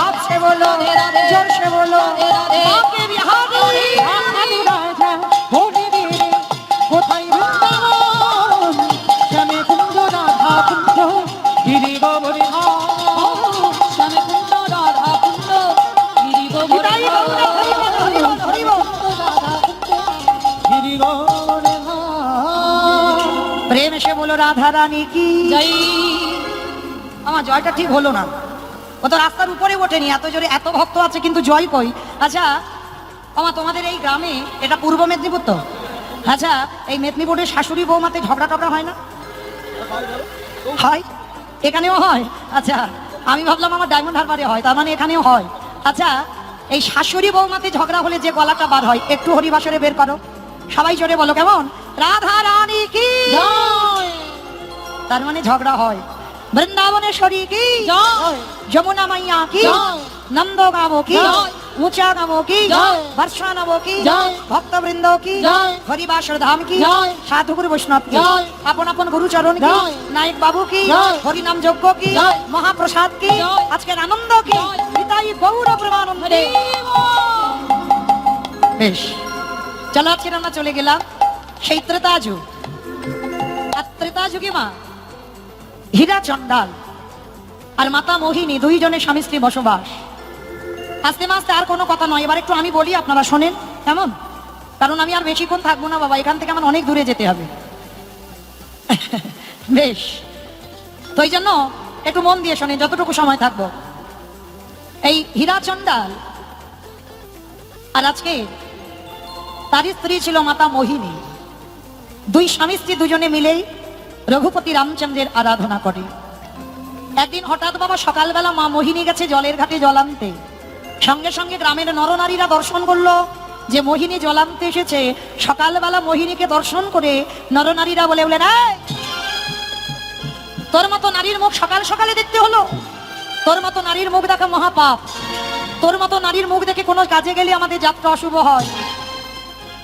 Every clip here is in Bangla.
হাতে বলো, জোরসে বলো প্রেম সে বলো রাধা রানী কি আমার জয়টা ঠিক হলো না। ও তো রাস্তার উপরে ওঠেনি এত জোরে এত ভক্ত আছে কিন্তু জয় কই? আচ্ছা আমার তোমাদের এই গ্রামে এটা পূর্ব মেদিনীপুর তো? আচ্ছা এই মেদিনীপুরের শাশুড়ি বৌমাতে ঝগড়া টগড়া হয় না? হয়? এখানেও হয়? আচ্ছা আমি ভাবলাম আমার ডায়মন্ড হারবারে হয় তার মানে এখানেও হয়। আচ্ছা এই শাশুড়ি বৌমাতে ঝগড়া হলে যে গলাটা বার হয় একটু হরিবাসরে বের করো। সবাই জোরে বলো কেমন? রাধা রানী কি? তার মানে ঝগড়া হয়। বৃন্দাবনেশ্বরী কি? জয়! যমুনা মাইয়া কি নন্দ গামো কি। উঁচা গামো কি। বর্ষা নবো কি জয়। ভক্তবৃন্দ কি। হরিবাসর ধাম কি। সাধুগুরু বৈষ্ণব কি জয়। আপন আপন গুরুচরণ কি জয়। নায়ক বাবু কি হরিনাম যজ্ঞ কি মহাপ্রসাদ কি। আজকের আনন্দ কি। নিতাই গৌর প্রমানন্দে বেশ চলো আজকের আমরা চলে গেলাম সেই ত্রেতা যুগ আর ত্রেতা যুগে মা হীরা চন্ডাল আর মাতা মোহিনী দুইজনের স্বামী স্ত্রী বসবাস। আস্তে আস্তে আর কোনো কথা নয়। এবার একটু আমি বলি, আপনারা শোনেন। কেমন? কারণ আমি আর বেশিক্ষণ থাকব না বাবা, এখান থেকে আমার অনেক দূরে যেতে হবে। বেশ। তো জন্য একটু মন দিয়ে শোনেন, যতটুকু সময় থাকব। এই হীরা চন্ডাল আর আজকে তারই স্ত্রী ছিল মাতা মোহিনী। দুই স্বামী স্ত্রী দুজনে মিলেই রঘুপতি রামচন্দ্রের আরাধনা করে। একদিন হঠাৎ বাবা সকালবেলা মা মোহিনী গেছে জলের ঘাটে জল আনতে। সঙ্গে সঙ্গে গ্রামের নরনারীরা দর্শন করল যে মোহিনী জল আনতে এসেছে। সকালবেলা মোহিনীকে দর্শন করে নরনারীরা বলে বলে "এই, তোর মতো নারীর মুখ সকাল সকালে দেখতে হলো। তোর মতো নারীর মুখ দেখা মহাপাপ। তোর মতো নারীর মুখ দেখে কোনো কাজে গেলে আমাদের যাত্রা অশুভ হয়।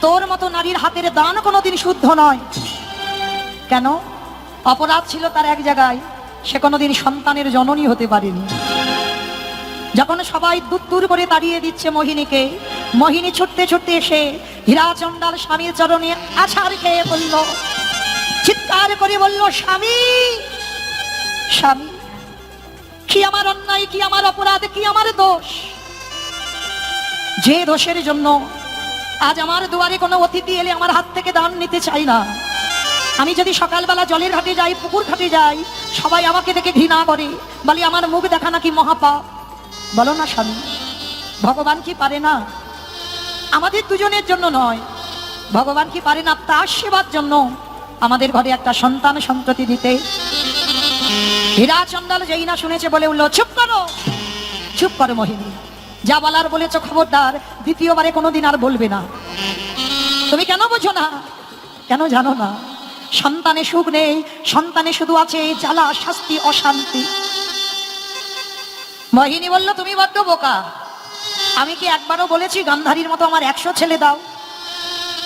তোর মতো নারীর হাতের দান কোনোদিন শুদ্ধ নয়। কেন? অপরাধ ছিল তার এক জায়গায়। সে কোনোদিন সন্তানের জননী হতে পারেনি। যখন সবাই দূর দূর করে তাড়িয়ে দিচ্ছে মোহিনীকে, মোহিনী ছুটতে ছুটতে এসে হীরাচন্ডাল স্বামীর চরণে আছাড় খেয়ে বলল, চিৎকার করে বলল, স্বামী! স্বামী! কি আমার অন্যায়, কি আমার অপরাধ, কি আমার দোষ? যে দোষের জন্য আজ আমার দুয়ারে কোনো অতিথি এলে আমার হাত থেকে দান নিতে চাই না। আমি যদি সকালবেলা জলের ঘাটে যাই, পুকুর ঘাটে যাই, সবাই আমাকে দেখে ঘৃণা করে, বলে, আমার মুখ দেখা নাকি মহাপাপ? বলো না, স্বামী, ভগবান কি পারে না? আমাদের দুজনের জন্য নয়। ভগবান কি পারে না? তার সেবার জন্য আমাদের ঘরে একটা সন্তান সন্ততি দিতে। হীরা চন্দাল যেই না শুনেছে বলে উঠল, চুপ করো চুপ করো মোহিনী। যা বলার বলেছ খবরদার, দ্বিতীয়বারে কোনোদিন আর বলবে না। তুমি কেন বোঝো না? কেন জানো না? সন্তানে সুখ নেই, সন্তানে শুধু আছে জ্বালা, শাস্তি, অশান্তি। মহিনী বলল, তুমি বড্ড বোকা। আমি কি একবারও বলেছি, গান্ধারীর মতো আমার একশো ছেলে দাও?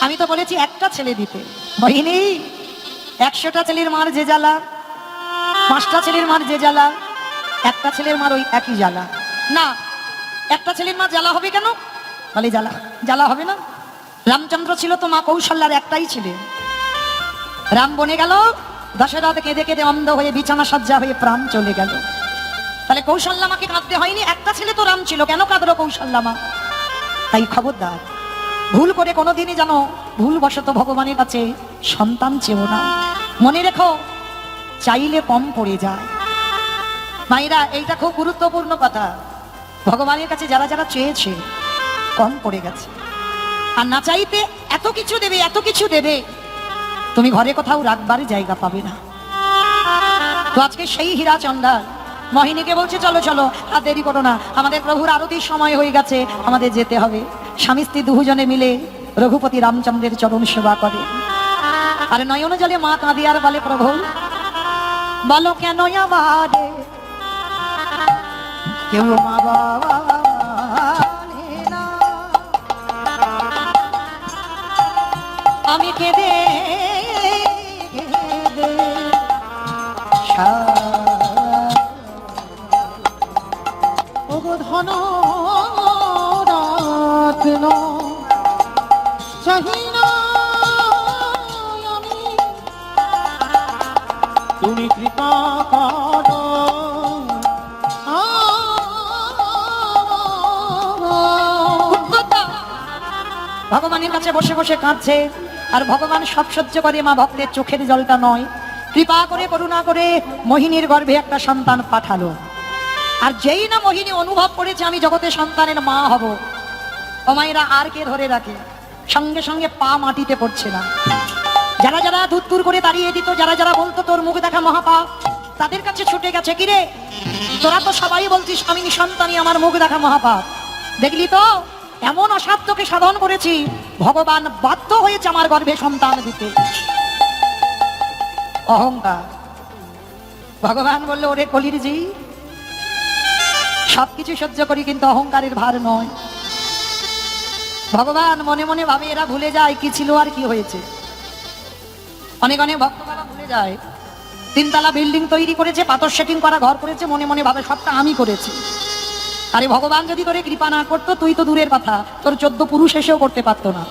আমি তো বলেছি, একটা ছেলে দিতে। মোহিনী, একশোটা ছেলের মার যে জ্বালা, পাঁচটা ছেলের মার যে জ্বালা, একটা ছেলের মার ওই একই জ্বালা। না, একটা ছেলের মা জ্বালা হবে কেন? বলে, জ্বালা জ্বালা হবে না? রামচন্দ্র ছিল তো মা কৌশল্যার একটাই ছেলে। রাম বনে গেল। দশরথ কেঁদে কেঁদে অন্ধ হয়ে বিছানা সজ্জা হয়ে প্রাণ চলে গেল। তাহলে কৌশল্যামাকে কাঁদতে হয়নি? একটা ছেলে তো রাম ছিল, কেন কাঁদলো কৌশল্যামা? তাই খবরদার, ভুল করে কোনোদিনই জানো ভুলবশত ভগবানের কাছে সন্তান চেও না। মনে রেখো, চাইলে কম পড়ে যায়। মায়েরা, এইটা খুব গুরুত্বপূর্ণ কথা। ভগবানের কাছে যারা যারা চেয়েছে, কম পড়ে গেছে। আর না চাইতে এত কিছু দেবে, এত কিছু দেবে। তুমি ঘরে কোথাও রাখবার জায়গা পাবে না। তো আজকে সেই হীরা চন্ডাল মোহিনীকে বলছে, চলো চলো, আর দেরি করো না। আমাদের প্রভুর আরতির সময় হয়ে গেছে, আমাদের যেতে হবে। স্বামী স্ত্রী দুজনে মিলে রঘুপতি রামচন্দ্রের চরণ সেবা করে। আর নয়ন জলে মা কাঁদি আর বলে, প্রভু, বলো কেন আমি কেঁদে কৃপা ভগবানের কাছে বসে বসে কাঁদছে, আর ভগবান সব সহ্য করে মা ভক্তের চোখের জলটা নয়। কৃপা করে, করুণা করে মোহিনীর গর্ভে একটা সন্তান পাঠালো। আর যেই না মোহিনী অনুভব করেছে, আমি জগতে সন্তানের মা হব। অমাইরা আর কে ধরে রাখে? সঙ্গে সঙ্গে পা মাটিতে পড়ছে না। যারা যারা দূর করে দাঁড়িয়ে দিত, যারা যারা বলতো, তোর মুখ দেখা মহাপাপ, তাদের কাছে ছুটে গেছে কিরে? তোরা তো সবাই বলছিস, আমি সন্তানই, আমার মুখ দেখা মহাপাপ। দেখলি তো, এমন অসাধ্যকে সাধন করেছি, ভগবান বাধ্য হয়েছে আমার গর্ভে সন্তান দিতে। অহংকার। ভগবান বলল, ওরে কলির জি সবকিছু সহ্য করি কিন্তু অহংকারের ভার নয়। ভগবান মনে মনে ভাবে, এরা ভুলে যায় কি ছিল আর কি হয়েছে। অনেক অনেক ভক্তরা ভুলে যায়। তিনতলা বিল্ডিং তৈরি করেছে, পাথর সেটিং করা ঘর করেছে, মনে মনে ভাবে, সবটা আমি করেছি। আরে ভগবান যদি করে কৃপা না করতো, তুই তো দূরের কথা, তোর চোদ্দ পুরুষ এসেও করতে পারতো না।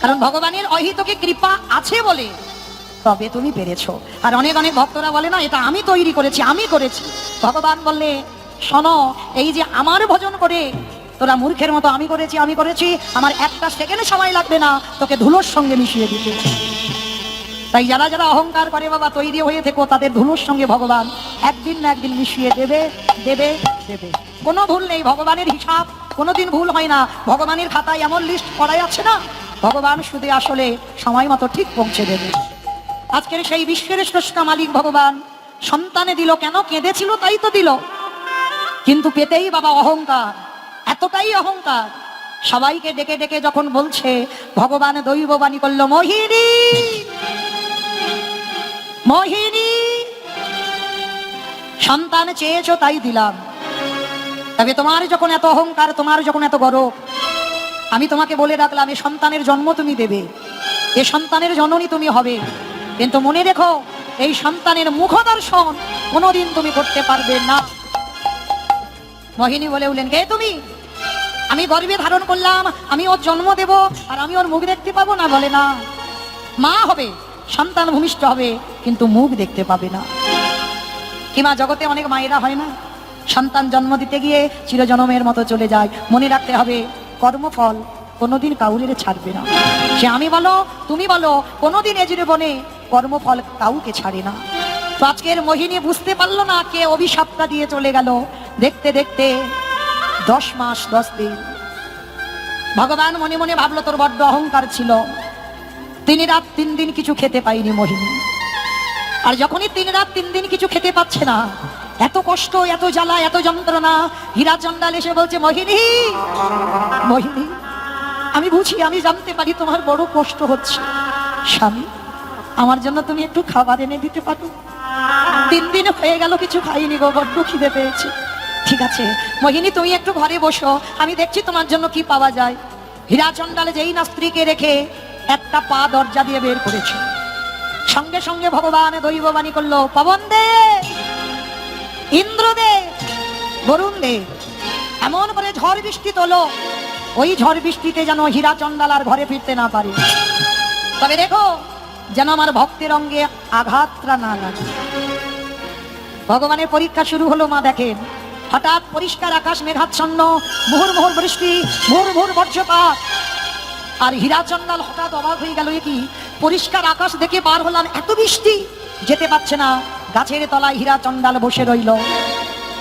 কারণ ভগবানের অহিতকে কৃপা আছে বলে তবে তুমি পেরেছ। আর অনেক অনেক ভক্তরা বলে, না, এটা আমি তৈরি করেছি, আমি করেছি। ভগবান বললে, শোনো, এই যে আমার ভজন করে, তোরা মূর্খের মতো আমি করেছি আমি করেছি, আমার একটা সেকেন্ড সময় লাগবে না, তোকে ধুলোর সঙ্গে মিশিয়ে দিতে। তাই যারা যারা অহংকার করে বাবা, তৈরি হয়ে থেকো, তাদের ধুলোর সঙ্গে ভগবান একদিন না একদিন মিশিয়ে দেবে দেবে দেবে। কোনো ভুল নেই, ভগবানের হিসাব, কোনোদিন ভুল হয় না। ভগবানের খাতায় এমন লিস্ট করা যাচ্ছে না, ভগবান শুধু আসলে সময় মতো ঠিক পৌঁছে দেবে। আজকের সেই বিশ্বের স্রষ্টা মালিক ভগবান। সন্তানে দিল, কেন কেঁদেছিল তাই তো দিল। কিন্তু পেতেই বাবা অহংকার, এতটাই অহংকার। সবাইকে ডেকে ডেকে যখন বলছে, ভগবান দৈববাণী করল, মোহিনী মোহিনী, সন্তান চেয়েছো তাই দিলাম। তবে তোমার যখন এত অহংকার, তোমার যখন এত গরব, আমি তোমাকে বলে রাখলাম এ সন্তানের জন্ম তুমি দেবে, এ সন্তানের জননী তুমি হবে। কিন্তু মনে রেখো, এই সন্তানের মুখ দর্শন কোনোদিন তুমি করতে পারবে না। মোহিনী বলে উঠলেন, কে তুমি? আমি গর্বে ধারণ করলাম, আমি ওর জন্ম দেব, আর আমি ওর মুখ দেখতে পাবো না, বলে না। মা হবে, সন্তান ভূমিষ্ঠ হবে, কিন্তু মুখ দেখতে পাবে না। কিমা জগতে অনেক মায়েরা হয় না? সন্তান জন্ম দিতে গিয়ে চিরজনমের মতো চলে যায়। মনে রাখতে হবে, কর্মফল কোনোদিন কাউরের ছাড়বে না। সে আমি বলো, তুমি বলো, কোনোদিন এ জীবনে কর্মফল কাউকে ছাড়ে না। তো আজকের মোহিনী বুঝতে পারল না কে অভিশাপটা দিয়ে চলে গেল। দেখতে দেখতে দশ মাস, দশ দিন। ভগবান মনে মনে ভাবলো, তোর বড্ড অহংকার ছিল। তিনি রাত তিন দিন কিছু খেতে পাইনি মোহিনী। আর যখনই তিন রাত তিন দিন কিছু খেতে পাচ্ছে না, এত কষ্ট, এত জ্বালা, এত যন্ত্রণা, হীরা চন্ডাল এসে বলছে, মোহিনী মোহিনী আমি বুঝি, আমি জানতে পারি তোমার বড় কষ্ট হচ্ছে। স্বামী, আমার জন্য তুমি একটু খাবার এনে দিতে পারো। তিন দিন হয়ে গেল, কিছু খাইনি গো, বড্ড খিদে পেয়েছে। ঠিক আছে, মোহিনী, তুমি একটু ঘরে বসো, আমি দেখছি তোমার জন্য কি পাওয়া যায়। হীরা চন্ডালে যেই না স্ত্রীকে রেখে একটা পা দরজা দিয়ে বের করেছে। সঙ্গে সঙ্গে ভগবান দৈববাণী করল, পবন দে ইন্দ্র দে বরুণ দে। এমন করে ঝড় বৃষ্টি তোলো ওই ঝড় বৃষ্টিতে যেন হীরা চন্ডাল আর ঘরে ফিরতে না পারে। তবে দেখো, যেন আমার ভক্তের অঙ্গে আঘাতটা না লাগে। ভগবানের পরীক্ষা শুরু হলো, মা দেখেন। হঠাৎ পরিষ্কার আকাশ মেঘাচ্ছন্ন মুহুর মুহুর বৃষ্টি মুহুর মুহুর বর্ষপাত আর হীরা হীরাচন্দাল হঠাৎ অবাক হয়ে গেল কি? পরিষ্কার আকাশ দেখে বার হলাম, এত বৃষ্টি! যেতে পারছে না, গাছের তলায় হীরা হীরাচন্দাল বসে রইল।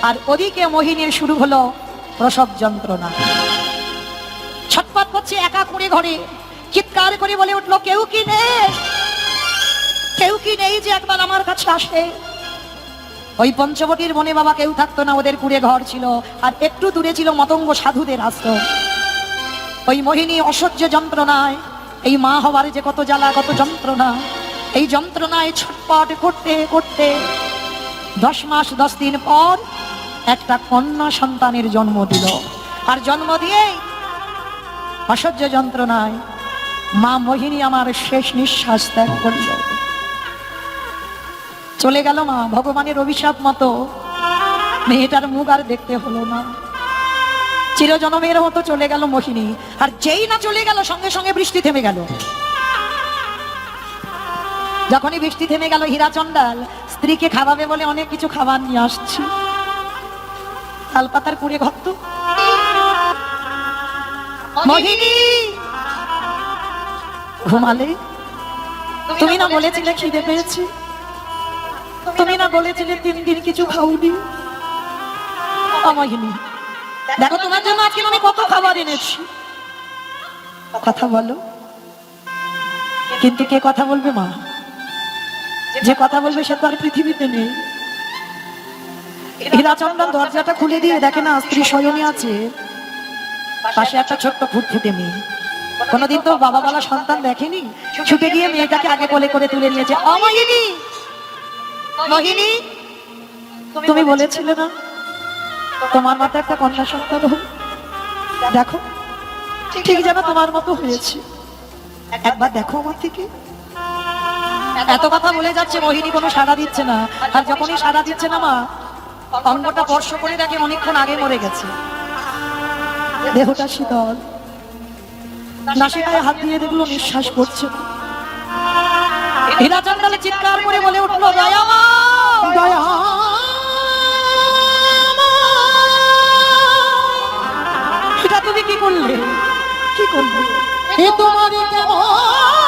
আর ওদিকে মোহিনীর শুরু হলো প্রসব যন্ত্রণা। ছটপট করছে একা কুড়ে ঘরে। চিৎকার করে বলে উঠল, কেউ কি নেই? কেউ কি নেই যে একবার আমার কাছে আসে? ওই পঞ্চবটির মনে বাবা কেউ থাকতো না, ওদের কুড়ে ঘর ছিল, আর একটু দূরে ছিল মতঙ্গ সাধুদের আশ্রম। ওই মোহিনী অসহ্য যন্ত্রণায়, এই মা হওয়ার যে কত জ্বালা, কত যন্ত্রণা, এই যন্ত্রণায় ছটপট করতে করতে দশ মাস, দশ দিন পর একটা কন্যা সন্তানের জন্ম দিল। আর জন্ম দিয়েই অসহ্য যন্ত্রণায় মা মোহিনী আমার শেষ নিঃশ্বাস ত্যাগ করল। চলে গেল মা, ভগবানের অভিশাপ মতো। মেয়েটার মুখ আর দেখতে হলো না। চিরজনমের মতো চলে গেল মোহিনী, আর যেই না চলে গেল, সঙ্গে সঙ্গে বৃষ্টি থেমে গেল। যখনই বৃষ্টি থেমে গেল হীরা চন্ডাল স্ত্রীকে খাওয়াবে বলে অনেক কিছু খাবার নিয়ে আসছে। তালপাতার কুড়ে ঘত্ত মোহিনী! ঘুমালে তুমি না বলেছিলে খিদে পেয়েছি? তুমি না বলেছিলে তিন দিন কিছু খাওনি? দেখো তোমার জন্য আজকে আমি কত খাবার এনেছি। কথা বলো। কিন্তু কে কথা বলবে মা? যে কথা বলবে সে তো আর পৃথিবীতে নেই। হীরাচন্দন দরজাটা খুলে দিয়ে দেখে না স্ত্রী শয়নী আছে। পাশে একটা ছোট্ট ফুটফুটে মেয়ে। কোনোদিন তো বাবা বলা সন্তান দেখেনি। ছুটে গিয়ে মেয়েটাকে আগে কোলে করে তুলে নিয়েছে। অমহিনী মোহিনী! তুমি বলেছিলে না? তোমার মতো একটা কন্যা সন্তান হোক। দেখো, ঠিক যেন তোমার মতো হয়েছে। একবার দেখো আমার থেকে। এত কথা বলে যাচ্ছে, মোহিনী কোনো সাড়া দিচ্ছে না। আর যখনই সাড়া দিচ্ছে না মা, অঙ্গটা স্পর্শ করে দেখে অনেকক্ষণ আগে মরে গেছে। দেহটা শীতল। নাসিকায় হাত দিয়ে দেখল নিঃশ্বাস পড়ছে। হীরা চিৎকার করে বলে উঠল, দয়া দয়া এটা তুমি কি করলে? কি করলে? এ তোমারই কেমন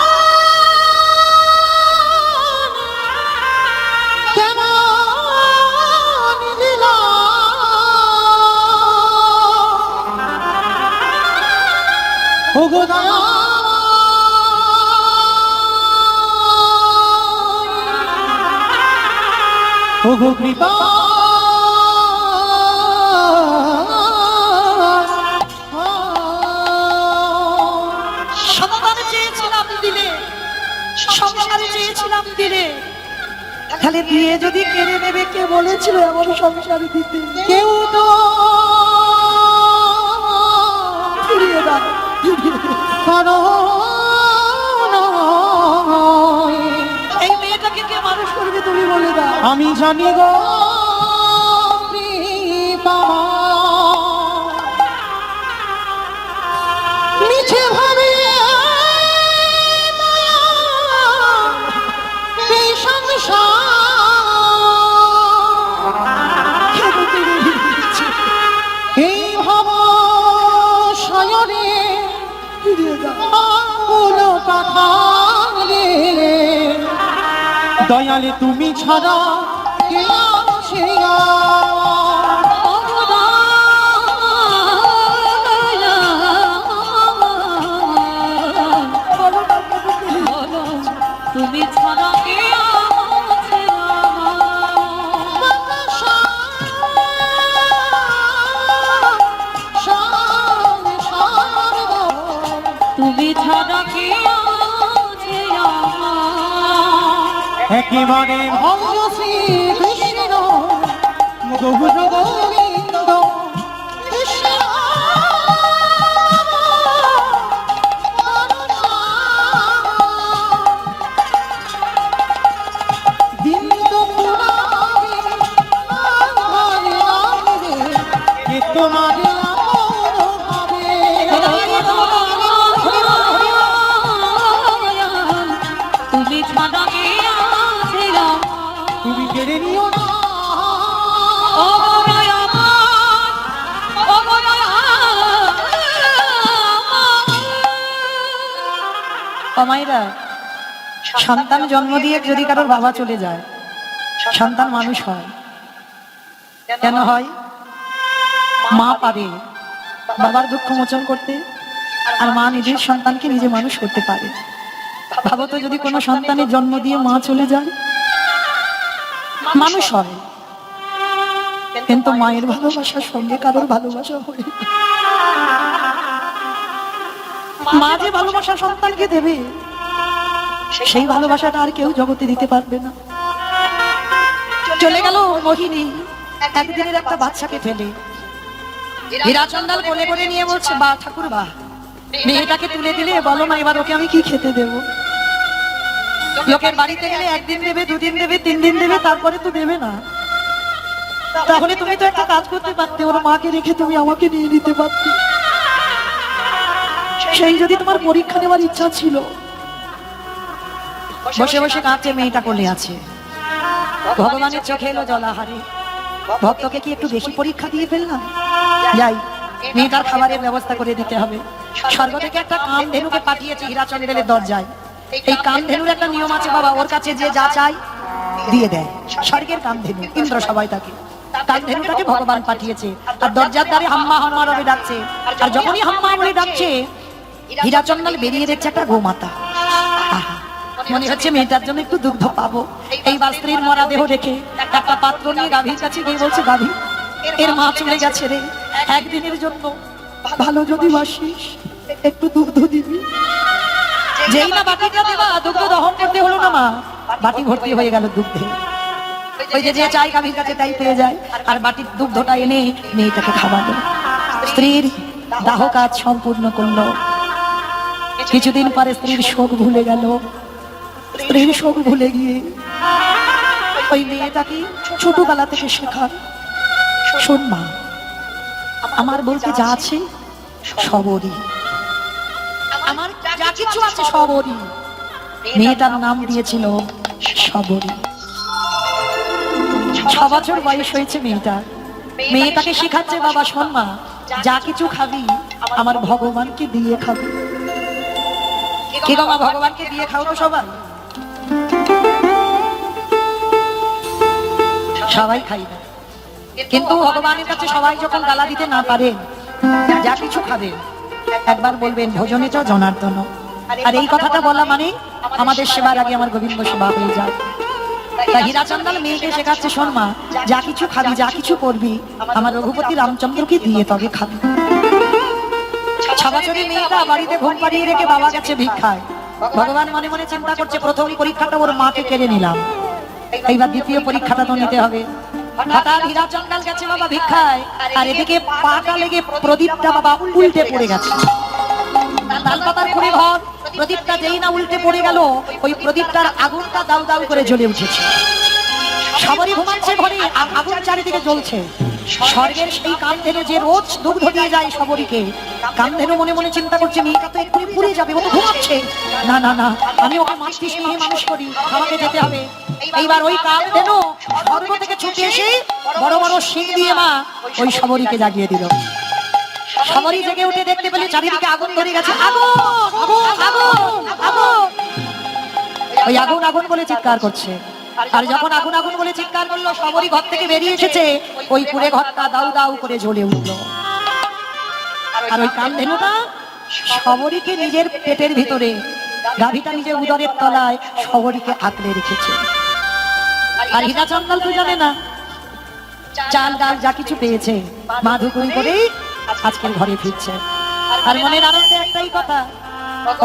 ওগো দয়া। ওগো কৃপা। সন্তান চেয়েছিলাম দিলে সংসারে চেয়েছিলাম দিলে। তাহলে দিয়ে যদি কেড়ে নেবে কে বলেছিল এমন সংসারে দিতে? কেউ তো আমি জানি গো। দয়ালে তুমি ছাড়া কে আছে আর? আমার? একেবারে ভঙ্গ শ্রী কৃষ্ণ গোবিন্দ কৃষ্ণ তোমার কেড়ে নিও না। সন্তান জন্ম দিয়ে যদি কারোর বাবা চলে যায়, সন্তান মানুষ হয়। কেন হয়? মা পারে, বাবার দুঃখ মোচন করতে, আর মা নিজের সন্তানকে নিজে মানুষ করতে পারে। ভাবো তো যদি কোনো সন্তানের জন্ম দিয়ে মা চলে যায় মানুষ হয়। কিন্তু মায়ের ভালোবাসার সঙ্গে কারোর ভালোবাসা হয় মা যে ভালোবাসা সন্তানকে দেবে, সেই ভালোবাসাটা আর কেউ জগতে দিতে পারবে না। চলে গেল মোহিনী, একদিনের একটা বাচ্চাকে ফেলে। হীরা চন্দাল কোলে করে নিয়ে বলছে, বা ঠাকুর বা মেয়েটাকে তুলে দিলে বলো না এবার ওকে আমি কি খেতে দেব? লোকের বাড়িতে গেলে একদিন দেবে, দুদিন দেবে তিন দিন দেবে, তারপরে তো দেবে না। তাহলে তুমি তো একটা কাজ করতে পারতে, ওর মাকে রেখে তুমি আমাকে নিয়ে নিতে পারতে। সেই যদি তোমার পরীক্ষা নেওয়ার ইচ্ছা ছিল। বসে বসে কাঁদছে মেয়েটা কোলে আছে। ভগবানের চোখে এলো জলাহারে। ভক্তকে কি একটু বেশি পরীক্ষা দিয়ে ফেললাম? যাই, মেয়েটার খাবারের ব্যবস্থা করে দিতে হবে। স্বর্গ থেকে একটা কাম ধেনুকে পাঠিয়েছে, হীরাচন্দ্রের দরজায়। এই কাম ধেনুর একটা নিয়ম আছে বাবা, ওর কাছে যে যা চাই দিয়ে দেয়। স্বর্গের কাম ধেনু ইন্দ্র সবাই তাকে। কাম ধেনুটাকে ভগবান পাঠিয়েছে, আর দরজার দ্বারে হাম্মা হাম্মা ডাকছে। আর যখনই হাম্মা ডাকছে বেরিয়ে দেখছে একটা গোমাতা। মনে হচ্ছে মেয়েটার জন্য একটু দুগ্ধ পাবো। এইবার স্ত্রীর মরা দেহ রেখে একটা পাত্র নিয়ে গাভীর কাছে গিয়ে বলছে, গাভী, এর মা চলে গেছে রে। একদিনের জন্য ভালো যদি বাসিস, একটু দুগ্ধ দিবি। যেই না বাটিটা দেবা, দুগ্ধ দহন করতে হলো না মা। বাটি ভর্তি হয়ে গেল দুগ্ধে। ওই যে যে চাই কাছে তাই পেয়ে যায়। আর বাটির দুগ্ধটা এনে মেয়েটাকে খাওয়ালো। স্ত্রীর দাহ কাজ সম্পূর্ণ কিছুদিন পরে স্ত্রীর শোক ভুলে গেল। স্ত্রীর শোক ভুলে গিয়ে ওই মেয়েটাকে ছোটবেলা থেকে শেখার শোন মা, আমার বলতে যা আছে সবরই কিছু আছে সবরই মেয়েটার নাম দিয়েছিল সবরী ছ বছর বয়স হয়েছে মেয়েটার। মেয়েটাকে শেখাচ্ছে বাবা যা কিছু খাবি, আমার ভগবানকে দিয়ে খাবি। মা, ভগবানকে দিয়ে খাও সবাই। সবাই খাই না। কিন্তু ভগবানের কাছে সবাই যখন গালা দিতে না পারে, যা কিছু খাবে, একবার বলবেন, ভোজনে চ, জনার্দন। আর এই কথাটা বলা মানে আমাদের সেবার আগে আমার গোবিন্দ সেবা হয়ে যায়। তা হীরাচন্দাল মেয়েকে শেখাচ্ছে শোন যা কিছু খাবি যা কিছু করবি আমার রঘুপতি রামচন্দ্রকে দিয়ে তবে খাবি। ছ বছরের মেয়েটা বাড়িতে ঘুম পাড়িয়ে রেখে বাবা গেছে ভিক্ষায়। ভগবান মনে মনে চিন্তা করছে প্রথম পরীক্ষাটা ওর মাকে কেড়ে নিলাম। এইবার দ্বিতীয় পরীক্ষাটা তো নিতে হবে। হঠাৎ গেছে বাবা ভিক্ষায় আর এদিকে পাটা লেগে প্রদীপটা বাবা উল্টে পড়ে গেছে। তাল পাতার করে ঘর প্রদীপটা যেই না উল্টে পড়ে গেল, ওই প্রদীপটার আগুনটা দাউ দাউ করে জ্বলে উঠেছে। সবারই ঘুমাচ্ছে ঘরে আগুন চারিদিকে জ্বলছে। স্বর্গের সেই কামধেনু যে রোজ দুগ্ধ দিয়ে যায় সবরীকে কামধেনু মনে মনে চিন্তা করছে, মেয়েটা তো এক্ষুনি পুড়ে যাবে, ও তো ঘুমাচ্ছে। না না না, আমি ওকে মাতৃ স্নেহে মানুষ করি, আমাকে যেতে হবে। এইবার ওই কামধেনু স্বর্গ থেকে ছুটে এসে বড় বড় শিং দিয়ে মা ওই সবরীকে জাগিয়ে দিল। সবারই জেগে উঠে দেখতে পেলে চারিদিকে আগুন ধরে গেছে। আগুন! আগুন! ওই আগুন আগুন বলে চিৎকার করছে। আর যখন আগুন আগুন বলে চিৎকার করল, সবরই ঘর থেকে বেরিয়ে এসেছে। ওই পুরে ঘরটা দাউ দাউ করে জ্বলে উঠল। আর ওই কামধেনুটা সবরীকে নিজের পেটের ভিতরে? গাভীটা নিজের উদরের তলায় সবরীকে আঁকড়ে রেখেছে। আর হীরাচন্দাল তো জানে না। চাল, ডাল যা কিছু পেয়েছে। মা ধুকুরি করেই আজকের ঘরে ফিরছে। আর মনের আনন্দে একটাই কথা,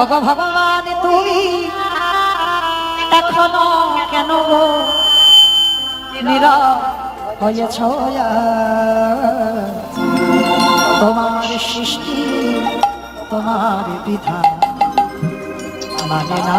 ওগো ভগবান, তুমি এখনও কেন নীরব হয়েছ তোমার সৃষ্টি, তোমার বিধান মানে না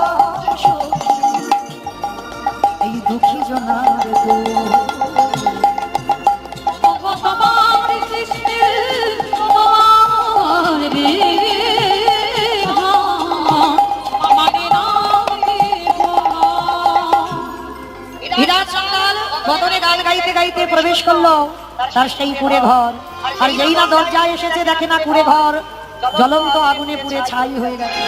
দুঃখী জনার তোমার গান গাইতে গাইতে প্রবেশ করল। তার সেই পুরে ঘর। আর যেই না দরজায় এসেছে, দেখে না পুরে ঘর। জ্বলন্ত আগুনে পুড়ে ছাই হয়ে গেছে।